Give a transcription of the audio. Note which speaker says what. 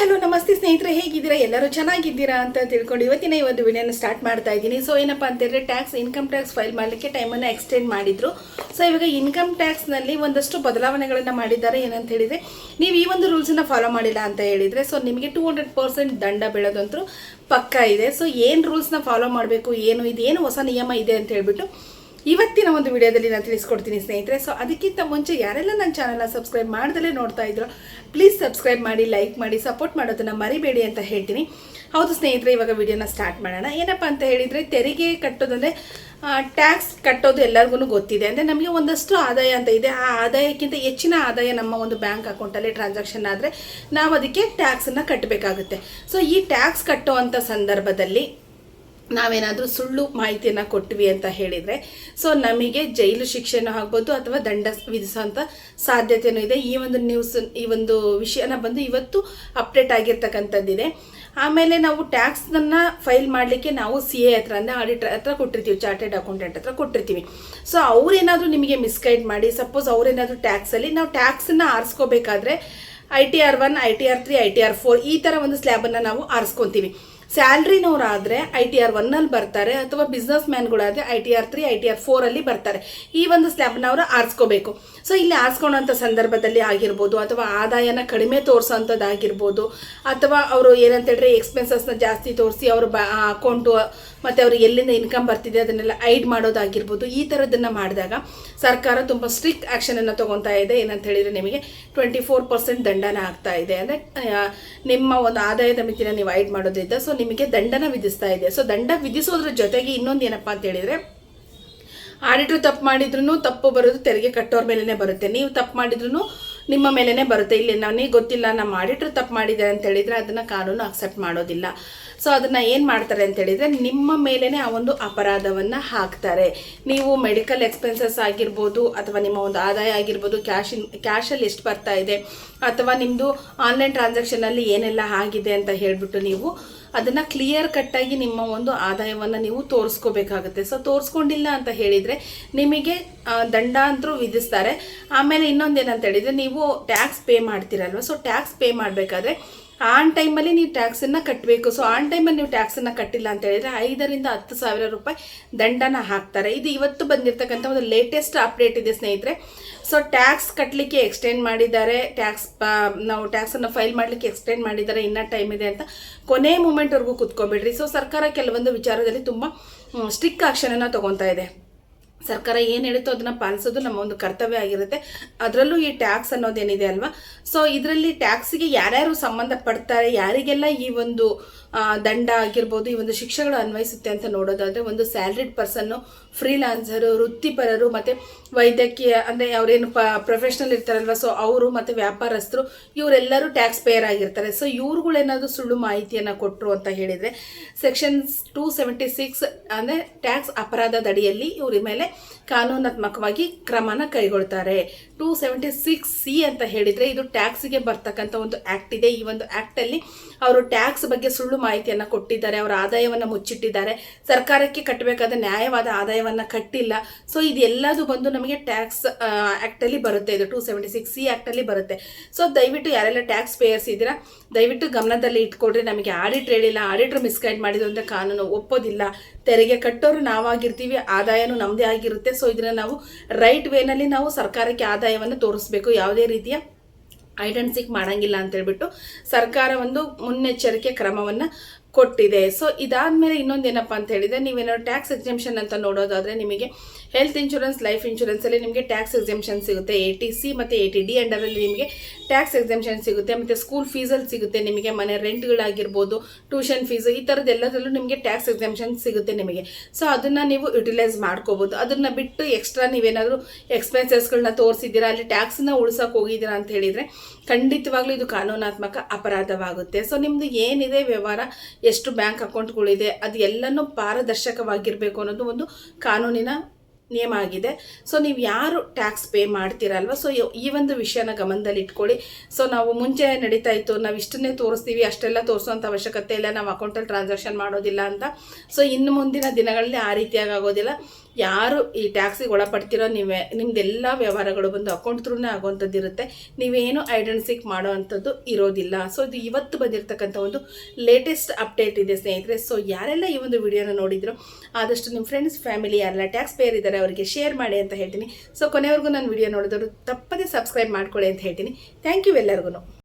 Speaker 1: Hello, ನಮಸ್ತೆ ಸ್ನೇಹಿತರೆ, ಹೇಗಿದ್ದೀರಾ? ಎಲ್ಲರೂ ಚೆನ್ನಾಗಿದ್ದೀರಾ ಅಂತ ತಿಳ್ಕೊಂಡು ಇವತ್ತಿನ ಈ ಒಂದು ವಿಡಿಯೋನ ಸ್ಟಾರ್ಟ್ ಮಾಡ್ತಾ ಇದ್ದೀನಿ. ಸೊ ಏನಪ್ಪ ಅಂತಂದರೆ ಟ್ಯಾಕ್ಸ್ ಇನ್ಕಮ್ ಟ್ಯಾಕ್ಸ್ ಫೈಲ್ ಮಾಡಲಿಕ್ಕೆ ಟೈಮನ್ನು ಎಕ್ಸ್ಟೆಂಡ್ ಮಾಡಿದ್ರು. ಸೊ ಇವಾಗ ಇನ್ಕಮ್ ಟ್ಯಾಕ್ಸ್ನಲ್ಲಿ ಒಂದಷ್ಟು ಬದಲಾವಣೆಗಳನ್ನು ಮಾಡಿದ್ದಾರೆ ಏನಂತ ಹೇಳಿದರೆ, ನೀವು ಈ ಒಂದು ರೂಲ್ಸನ್ನು ಫಾಲೋ ಮಾಡಿಲ್ಲ ಅಂತ ಹೇಳಿದರೆ ಸೊ ನಿಮಗೆ ಟೂ ಹಂಡ್ರೆಡ್ ಪರ್ಸೆಂಟ್ ದಂಡ ಬೀಳೋದಂತೂ ಪಕ್ಕ ಇದೆ. ಸೊ ಏನು ರೂಲ್ಸ್ನ ಫಾಲೋ ಮಾಡಬೇಕು, ಏನು, ಇದೇನು ಹೊಸ ನಿಯಮ ಇದೆ ಅಂತ ಹೇಳ್ಬಿಟ್ಟು ಇವತ್ತಿನ ಒಂದು ವಿಡಿಯೋದಲ್ಲಿ ನಾನು ತಿಳಿಸ್ಕೊಡ್ತೀನಿ ಸ್ನೇಹಿತರೆ. ಸೊ ಅದಕ್ಕಿಂತ ಮುಂಚೆ ಯಾರೆಲ್ಲ ನನ್ನ ಚಾನಲ್ನ ಸಬ್ಸ್ಕ್ರೈಬ್ ಮಾಡ್ದಲೇ ನೋಡ್ತಾ ಇದ್ರು ಪ್ಲೀಸ್ ಸಬ್ಸ್ಕ್ರೈಬ್ ಮಾಡಿ ಲೈಕ್ ಮಾಡಿ ಸಪೋರ್ಟ್ ಮಾಡೋದನ್ನು ಮರಿಬೇಡಿ ಅಂತ ಹೇಳ್ತೀನಿ. ಹೌದು ಸ್ನೇಹಿತರೆ, ಇವಾಗ ವಿಡಿಯೋನ ಸ್ಟಾರ್ಟ್ ಮಾಡೋಣ. ಏನಪ್ಪ ಅಂತ ಹೇಳಿದರೆ, ತೆರಿಗೆ ಕಟ್ಟೋದಂದರೆ ಟ್ಯಾಕ್ಸ್ ಕಟ್ಟೋದು ಎಲ್ಲರಿಗೂ ಗೊತ್ತಿದೆ. ಅಂದರೆ ನಮಗೆ ಒಂದಷ್ಟು ಆದಾಯ ಅಂತ ಇದೆ. ಆ ಆದಾಯಕ್ಕಿಂತ ಹೆಚ್ಚಿನ ಆದಾಯ ನಮ್ಮ ಒಂದು ಬ್ಯಾಂಕ್ ಅಕೌಂಟಲ್ಲಿ ಟ್ರಾನ್ಸಾಕ್ಷನ್ ಆದರೆ ನಾವು ಅದಕ್ಕೆ ಟ್ಯಾಕ್ಸನ್ನು ಕಟ್ಟಬೇಕಾಗುತ್ತೆ ಸೊ ಈ ಟ್ಯಾಕ್ಸ್ ಕಟ್ಟುವಂಥ ಸಂದರ್ಭದಲ್ಲಿ ನಾವೇನಾದರೂ ಸುಳ್ಳು ಮಾಹಿತಿಯನ್ನು ಕೊಟ್ವಿ ಅಂತ ಹೇಳಿದರೆ, ಸೊ ನಮಗೆ ಜೈಲು ಶಿಕ್ಷೆನೂ ಆಗ್ಬೋದು ಅಥವಾ ದಂಡ ವಿಧಿಸುವಂಥ ಸಾಧ್ಯತೆಯೂ ಇದೆ. ಈ ಒಂದು ನ್ಯೂಸ್ ಈ ಒಂದು ವಿಷಯನ ಬಂದು ಇವತ್ತು ಅಪ್ಡೇಟ್ ಆಗಿರ್ತಕ್ಕಂಥದ್ದಿದೆ. ಆಮೇಲೆ ನಾವು ಟ್ಯಾಕ್ಸನ್ನು ಫೈಲ್ ಮಾಡಲಿಕ್ಕೆ ನಾವು ಸಿ ಎ ಹತ್ರ ಅಂದರೆ ಆಡಿಟರ್ ಹತ್ರ ಕೊಟ್ಟಿರ್ತೀವಿ ಚಾರ್ಟೆಡ್ ಅಕೌಂಟೆಂಟ್ ಹತ್ರ ಕೊಟ್ಟಿರ್ತೀವಿ. ಸೊ ಅವ್ರೇನಾದರೂ ನಿಮಗೆ ಮಿಸ್ಗೈಡ್ ಮಾಡಿ ಸಪೋಸ್ ಅವರೇನಾದರೂ ಟ್ಯಾಕ್ಸಲ್ಲಿ ನಾವು ಟ್ಯಾಕ್ಸನ್ನು ಆರಿಸ್ಕೋಬೇಕಾದ್ರೆ I T R one I T R three I T R four ಈ ಥರ ಒಂದು ಸ್ಲ್ಯಾಬನ್ನು ನಾವು ಆರಿಸ್ಕೊತೀವಿ. ಸ್ಯಾಲ್ರಿನವರಾದರೆ ಐ ಟಿ ಆರ್ ಒನ್ನಲ್ಲಿ ಬರ್ತಾರೆ ಅಥವಾ business ಮ್ಯಾನ್ಗಳಾದರೆ I T R three I T R ಫೋರಲ್ಲಿ ಬರ್ತಾರೆ. ಈ ಒಂದು ಸ್ಲ್ಯಾಬ್ನ ಅವರು ಆರಿಸ್ಕೋಬೇಕು. ಸೊ ಇಲ್ಲಿ ಆರಿಸ್ಕೊಳ್ಳೋಂಥ ಸಂದರ್ಭದಲ್ಲಿ ಆಗಿರ್ಬೋದು, ಅಥವಾ ಆದಾಯನ ಕಡಿಮೆ ತೋರಿಸೋಂಥದ್ದಾಗಿರ್ಬೋದು, ಅಥವಾ ಅವರು ಏನಂತ ಹೇಳಿದ್ರೆ ಎಕ್ಸ್ಪೆನ್ಸಸ್ನ ಜಾಸ್ತಿ ತೋರಿಸಿ ಅವರು ಬ ಅಕೌಂಟು ಮತ್ತು ಅವರು ಎಲ್ಲಿಂದ ಇನ್ಕಮ್ ಬರ್ತಿದೆ ಅದನ್ನೆಲ್ಲ ಐಡ್ ಮಾಡೋದಾಗಿರ್ಬೋದು, ಈ ಥರದ್ದನ್ನು ಮಾಡಿದಾಗ ಸರ್ಕಾರ ತುಂಬ ಸ್ಟ್ರಿಕ್ಟ್ ಆ್ಯಕ್ಷನನ್ನು ತೊಗೊತಾ ಇದೆ. ಏನಂತ ಹೇಳಿದರೆ ನಿಮಗೆ ಟ್ವೆಂಟಿ ಫೋರ್ ಪರ್ಸೆಂಟ್ ದಂಡನ ಆಗ್ತಾ ಇದೆ. ಅಂದರೆ ನಿಮ್ಮ ಒಂದು ಆದಾಯದ ಮಿತಿನ ನೀವು ಐಡ್ ಮಾಡೋದ್ರಿಂದ ಸೊ ನಿಮಗೆ ದಂಡನ ವಿಧಿಸ್ತಾ ಇದೆ. ಸೊ ದಂಡ ವಿಧಿಸೋದ್ರ ಜೊತೆಗೆ ಇನ್ನೊಂದು ಏನಪ್ಪ ಅಂತ ಹೇಳಿದರೆ ಆಡಿಟ್ರು ತಪ್ಪು ಮಾಡಿದ್ರು ತಪ್ಪು ಬರೋದು ತೆರಿಗೆ ಕಟ್ಟೋರ ಮೇಲೇ ಬರುತ್ತೆ. ನೀವು ತಪ್ಪು ಮಾಡಿದ್ರು ನಿಮ್ಮ ಮೇಲೇ ಬರುತ್ತೆ. ಇಲ್ಲಿ ನನಗೆ ಗೊತ್ತಿಲ್ಲ ನಾನು ಮಾಡಿಟ್ರು ತಪ್ಪು ಮಾಡಿದೆ ಅಂತ ಹೇಳಿದ್ರೆ ಅದನ್ನು ಕಾನೂನು ಅಕ್ಸೆಪ್ಟ್ ಮಾಡೋದಿಲ್ಲ. ಸೊ ಅದನ್ನು ಏನು ಮಾಡ್ತಾರೆ ಅಂತ ಹೇಳಿದ್ರೆ ನಿಮ್ಮ ಮೇಲೇ ಆ ಒಂದು ಅಪರಾಧವನ್ನು ಹಾಕ್ತಾರೆ. ನೀವು ಮೆಡಿಕಲ್ ಎಕ್ಸ್ಪೆನ್ಸಸ್ ಆಗಿರ್ಬೋದು ಅಥವಾ ನಿಮ್ಮ ಒಂದು ಆದಾಯ ಆಗಿರ್ಬೋದು ಕ್ಯಾಶ್ ಕ್ಯಾಶಲ್ಲಿ ಎಷ್ಟು ಬರ್ತಾ ಇದೆ, ಅಥವಾ ನಿಮ್ಮದು ಆನ್ಲೈನ್ ಟ್ರಾನ್ಸಾಕ್ಷನಲ್ಲಿ ಏನೆಲ್ಲ ಆಗಿದೆ ಅಂತ ಹೇಳಿಬಿಟ್ಟು ನೀವು ಅದನ್ನು ಕ್ಲಿಯರ್ ಕಟ್ಟಾಗಿ ನಿಮ್ಮ ಒಂದು ಆದಾಯವನ್ನು ನೀವು ತೋರಿಸ್ಕೋಬೇಕಾಗುತ್ತೆ. ಸೊ ತೋರಿಸ್ಕೊಂಡಿಲ್ಲ ಅಂತ ಹೇಳಿದರೆ ನಿಮಗೆ ದಂಡ ಅಂತರೂ ವಿಧಿಸ್ತಾರೆ. ಆಮೇಲೆ ಇನ್ನೊಂದೇನಂತ ಹೇಳಿದರೆ ನೀವು ಟ್ಯಾಕ್ಸ್ ಪೇ ಮಾಡ್ತೀರಲ್ವ? ಸೊ ಟ್ಯಾಕ್ಸ್ ಪೇ ಮಾಡಬೇಕಾದ್ರೆ ಆನ್ ಟೈಮಲ್ಲಿ ನೀವು ಟ್ಯಾಕ್ಸನ್ನು ಕಟ್ಟಬೇಕು ಸೊ ಆನ್ ಟೈಮಲ್ಲಿ ನೀವು ಟ್ಯಾಕ್ಸನ್ನು ಕಟ್ಟಿಲ್ಲ ಅಂತ ಹೇಳಿದರೆ, ಐದರಿಂದ ಹತ್ತು ಸಾವಿರ ರೂಪಾಯಿ ದಂಡನ ಹಾಕ್ತಾರೆ. ಇದು ಇವತ್ತು ಬಂದಿರತಕ್ಕಂಥ ಒಂದು ಲೇಟೆಸ್ಟ್ ಅಪ್ಡೇಟ್ ಇದೆ, ಸ್ನೇಹಿತರೆ. ಸೊ ಟ್ಯಾಕ್ಸ್ ಕಟ್ಟಲಿಕ್ಕೆ ಎಕ್ಸ್ಟೆಂಡ್ ಮಾಡಿದ್ದಾರೆ. ಟ್ಯಾಕ್ಸ್ ನಾವು ಟ್ಯಾಕ್ಸನ್ನು ಫೈಲ್ ಮಾಡಲಿಕ್ಕೆ ಎಕ್ಸ್ಟೆಂಡ್ ಮಾಡಿದ್ದಾರೆ. ಇನ್ನೂ ಟೈಮ್ ಇದೆ ಅಂತ ಕೊನೆ ಮೂಮೆಂಟ್ವರೆಗೂ ಕೂತ್ಕೊಬೇಡ್ರಿ ಸೊ ಸರ್ಕಾರ ಕೆಲವೊಂದು ವಿಚಾರದಲ್ಲಿ ತುಂಬ ಸ್ಟ್ರಿಕ್ ಆಕ್ಷನನ್ನು ತೊಗೊತಾ ಇದೆ. ಸರ್ಕಾರ ಏನು ಹೇಳುತ್ತೋ ಅದನ್ನು ಪಾಲಿಸೋದು ನಮ್ಮ ಒಂದು ಕರ್ತವ್ಯ ಆಗಿರುತ್ತೆ. ಅದರಲ್ಲೂ ಈ ಟ್ಯಾಕ್ಸ್ ಅನ್ನೋದೇನಿದೆ ಅಲ್ವಾ? ಸೊ ಇದರಲ್ಲಿ ಟ್ಯಾಕ್ಸಿಗೆ ಯಾರ್ಯಾರು ಸಂಬಂಧಪಡ್ತಾರೆ, ಯಾರಿಗೆಲ್ಲ ಈ ಒಂದು ದಂಡ ಆಗಿರ್ಬೋದು ಈ ಒಂದು ಶಿಕ್ಷೆಗಳು ಅನ್ವಯಿಸುತ್ತೆ ಅಂತ ನೋಡೋದಾದರೆ ಒಂದು ಸ್ಯಾಲ್ರಿಡ್ ಪರ್ಸನ್ನು ಫ್ರೀಲಾನ್ಸರು, ವೃತ್ತಿಪರರು ಮತ್ತು ವೈದ್ಯಕೀಯ, ಅಂದರೆ ಅವರೇನು ಪ ಪ್ರೊಫೆಷ್ನಲ್ ಇರ್ತಾರಲ್ವ ಸೊ ಅವರು ಮತ್ತು ವ್ಯಾಪಾರಸ್ಥರು ಇವರೆಲ್ಲರೂ ಟ್ಯಾಕ್ಸ್ ಪೇಯರ್ ಆಗಿರ್ತಾರೆ. ಸೊ ಇವ್ರುಗಳೇನಾದರೂ ಸುಳ್ಳು ಮಾಹಿತಿಯನ್ನು ಕೊಟ್ಟರು ಅಂತ ಹೇಳಿದರೆ ಸೆಕ್ಷನ್ ಟೂ ಸೆವೆಂಟಿ ಸಿಕ್ಸ್ ಅಂದರೆ ಟ್ಯಾಕ್ಸ್ ಅಪರಾಧದ ಅಡಿಯಲ್ಲಿ ಇವ್ರ ಮೇಲೆ ಕಾನೂನಾತ್ಮಕವಾಗಿ ಕ್ರಮನ ಕೈಗೊಳ್ತಾರೆ. ಟೂ ಸೆವೆಂಟಿ ಸಿಕ್ಸ್ ಸಿ ಅಂತ ಹೇಳಿದರೆ ಇದು ಟ್ಯಾಕ್ಸಿಗೆ ಬರ್ತಕ್ಕಂಥ ಒಂದು ಆ್ಯಕ್ಟ್ ಇದೆ. ಈ ಒಂದು ಆ್ಯಕ್ಟಲ್ಲಿ ಅವರು ಟ್ಯಾಕ್ಸ್ ಬಗ್ಗೆ ಸುಳ್ಳು ಮಾಹಿತಿಯನ್ನು ಕೊಟ್ಟಿದ್ದಾರೆ, ಅವರ ಆದಾಯವನ್ನು ಮುಚ್ಚಿಟ್ಟಿದ್ದಾರೆ. ಸರ್ಕಾರಕ್ಕೆ ಕಟ್ಟಬೇಕಾದ ನ್ಯಾಯವಾದ ಆದಾಯವನ್ನು ಕಟ್ಟಿಲ್ಲ. ಸೊ ಇದೆಲ್ಲದು ಬಂದು ನಮಗೆ ಟ್ಯಾಕ್ಸ್ ಆ್ಯಕ್ಟಲ್ಲಿ ಬರುತ್ತೆ. ಇದು ಟೂ ಸೆವೆಂಟಿ ಸಿಕ್ಸ್ ಸಿ ಆ್ಯಕ್ಟಲ್ಲಿ ಬರುತ್ತೆ. ಸೊ ದಯವಿಟ್ಟು ಯಾರೆಲ್ಲ ಟ್ಯಾಕ್ಸ್ ಪೇಯರ್ಸ್ ಇದ್ದೀರಾ, ದಯವಿಟ್ಟು ಗಮನದಲ್ಲಿ ಇಟ್ಕೊಡ್ರಿ ನಮಗೆ ಆಡಿಟ್ ಹೇಳಿಲ್ಲ ಆಡಿಟ್ರ್ ಮಿಸ್ಗೈಡ್ ಮಾಡಿದ್ರು ಕಾನೂನು ಒಪ್ಪೋದಿಲ್ಲ. ತೆರಿಗೆ ಕಟ್ಟೋರು ನಾವಾಗಿರ್ತೀವಿ, ಆದಾಯನೂ ನಮ್ಮದೇ ಆಗಿರುತ್ತೆ. ಸೊ ಇದನ್ನು ನಾವು ರೈಟ್ ವೇನಲ್ಲಿ ನಾವು ಸರ್ಕಾರಕ್ಕೆ ಆದಾಯವನ್ನು ತೋರಿಸ್ಬೇಕು. ಯಾವುದೇ ರೀತಿಯ ಐಡೆಂಟಿಕ್ ಮಾಡಂಗಿಲ್ಲ ಅಂತ ಹೇಳ್ಬಿಟ್ಟು ಸರ್ಕಾರ ಒಂದು ಮುನ್ನೆಚ್ಚರಿಕೆ ಕ್ರಮವನ್ನು ಕೊಟ್ಟಿದೆ. ಸೊ ಇದಾದಮೇಲೆ ಇನ್ನೊಂದೇನಪ್ಪ ಅಂತ ಹೇಳಿದರೆ ನೀವೇನಾದ್ರು ಟ್ಯಾಕ್ಸ್ ಎಕ್ಸಿಮಿಷನ್ ಅಂತ ನೋಡೋದಾದರೆ ನಿಮಗೆ ಹೆಲ್ತ್ ಇನ್ಶೂರೆನ್ಸ್ ಲೈಫ್ ಇನ್ಶೂರೆನ್ಸ್ ಅಲ್ಲಿ ನಿಮಗೆ ಟ್ಯಾಕ್ಸ್ ಎಕ್ಸಿಮಿಷನ್ ಸಿಗುತ್ತೆ. ಎ ಟಿ ಸಿ ಮತ್ತು ಎ ಟಿ ಡಿ ಅಂಡರಲ್ಲಿ ನಿಮಗೆ ಟ್ಯಾಕ್ಸ್ ಎಕ್ಸಿಮಿಷನ್ ಸಿಗುತ್ತೆ. ಮತ್ತು ಸ್ಕೂಲ್ ಫೀಸಲ್ಲಿ ಸಿಗುತ್ತೆ ನಿಮಗೆ, ಮನೆ ರೆಂಟ್ಗಳಾಗಿರ್ಬೋದು ಟ್ಯೂಷನ್ ಫೀಸು ಈ ಥರದ್ದು ಎಲ್ಲದರಲ್ಲೂ ನಿಮಗೆ ಟ್ಯಾಕ್ಸ್ ಎಕ್ಸಿಮಿಷನ್ ಸಿಗುತ್ತೆ ನಿಮಗೆ. ಸೊ ಅದನ್ನು ನೀವು ಯುಟಿಲೈಸ್ ಮಾಡ್ಕೋಬೋದು. ಅದನ್ನು ಬಿಟ್ಟು ಎಕ್ಸ್ಟ್ರಾ ನೀವೇನಾದರೂ ಎಕ್ಸ್ಪೆನ್ಸಸ್ಗಳನ್ನ ತೋರಿಸಿದ್ದೀರಾ, ಅಲ್ಲಿ ಟ್ಯಾಕ್ಸನ್ನ ಉಳ್ಸೋಕೆ ಹೋಗಿದ್ದೀರಾ ಅಂತ ಹೇಳಿದರೆ ಖಂಡಿತವಾಗ್ಲೂ ಇದು ಕಾನೂನಾತ್ಮಕ ಅಪರಾಧವಾಗುತ್ತೆ. ಸೊ ನಿಮ್ಮದು ಏನಿದೆ ವ್ಯವಹಾರ ಎಷ್ಟು ಬ್ಯಾಂಕ್ ಅಕೌಂಟ್ಗಳಿದೆ, ಅದು ಎಲ್ಲನೂ ಪಾರದರ್ಶಕವಾಗಿರಬೇಕು ಅನ್ನೋದು ಒಂದು ಕಾನೂನಿನ ನಿಯಮ ಆಗಿದೆ. ಸೊ ನೀವು ಯಾರು ಟ್ಯಾಕ್ಸ್ ಪೇ ಮಾಡ್ತೀರಲ್ವ? ಸೊ ಈ ಒಂದು ವಿಷಯನ ಗಮನದಲ್ಲಿ ಇಟ್ಕೊಳ್ಳಿ ಸೊ ನಾವು ಮುಂಚೆ ನಡೀತಾ ಇತ್ತು, ನಾವು ಇಷ್ಟನ್ನೇ ತೋರಿಸ್ತೀವಿ, ಅಷ್ಟೆಲ್ಲ ತೋರಿಸೋಂಥ ಅವಶ್ಯಕತೆ ಇಲ್ಲ, ನಾವು ಅಕೌಂಟಲ್ಲಿ ಟ್ರಾನ್ಸಾಕ್ಷನ್ ಮಾಡೋದಿಲ್ಲ ಅಂತ. ಸೊ ಇನ್ನು ಮುಂದಿನ ದಿನಗಳಲ್ಲಿ ಆ ರೀತಿಯಾಗಿ ಆಗೋದಿಲ್ಲ. ಯಾರು ಈ ಟ್ಯಾಕ್ಸಿಗೆ ಒಳಪಡ್ತಿರೋ ನೀವೇ, ನಿಮ್ದೆಲ್ಲ ವ್ಯವಹಾರಗಳು ಬಂದು ಅಕೌಂಟ್ ಥ್ರೂನೇ ಆಗುವಂಥದ್ದು ಇರುತ್ತೆ. ನೀವೇನು ಐಡೆಂಟಿಕ್ ಮಾಡೋ ಅಂಥದ್ದು ಇರೋದಿಲ್ಲ. ಸೊ ಇದು ಇವತ್ತು ಬಂದಿರತಕ್ಕಂಥ ಒಂದು ಲೇಟೆಸ್ಟ್ ಅಪ್ಡೇಟ್ ಇದೆ ಸ್ನೇಹಿತರೆ. ಸೊ ಯಾರೆಲ್ಲ ಈ ಒಂದು ವಿಡಿಯೋನ ನೋಡಿದ್ರು, ಆದಷ್ಟು ನಿಮ್ಮ ಫ್ರೆಂಡ್ಸ್ ಫ್ಯಾಮಿಲಿ ಯಾರೆಲ್ಲ ಟ್ಯಾಕ್ಸ್ ಪೇಯರ್ ಇದ್ದಾರೆ ಅವರಿಗೆ ಶೇರ್ ಮಾಡಿ ಅಂತ ಹೇಳ್ತೀನಿ. ಸೊ ಕೊನೆವರೆಗೂ ನಾನು ವಿಡಿಯೋ ನೋಡಿದವರು ತಪ್ಪದೇ ಸಬ್ಸ್ಕ್ರೈಬ್ ಮಾಡ್ಕೊಳ್ಳಿ ಅಂತ ಹೇಳ್ತೀನಿ. ಥ್ಯಾಂಕ್ ಯು ಎಲ್ಲರಿಗೂ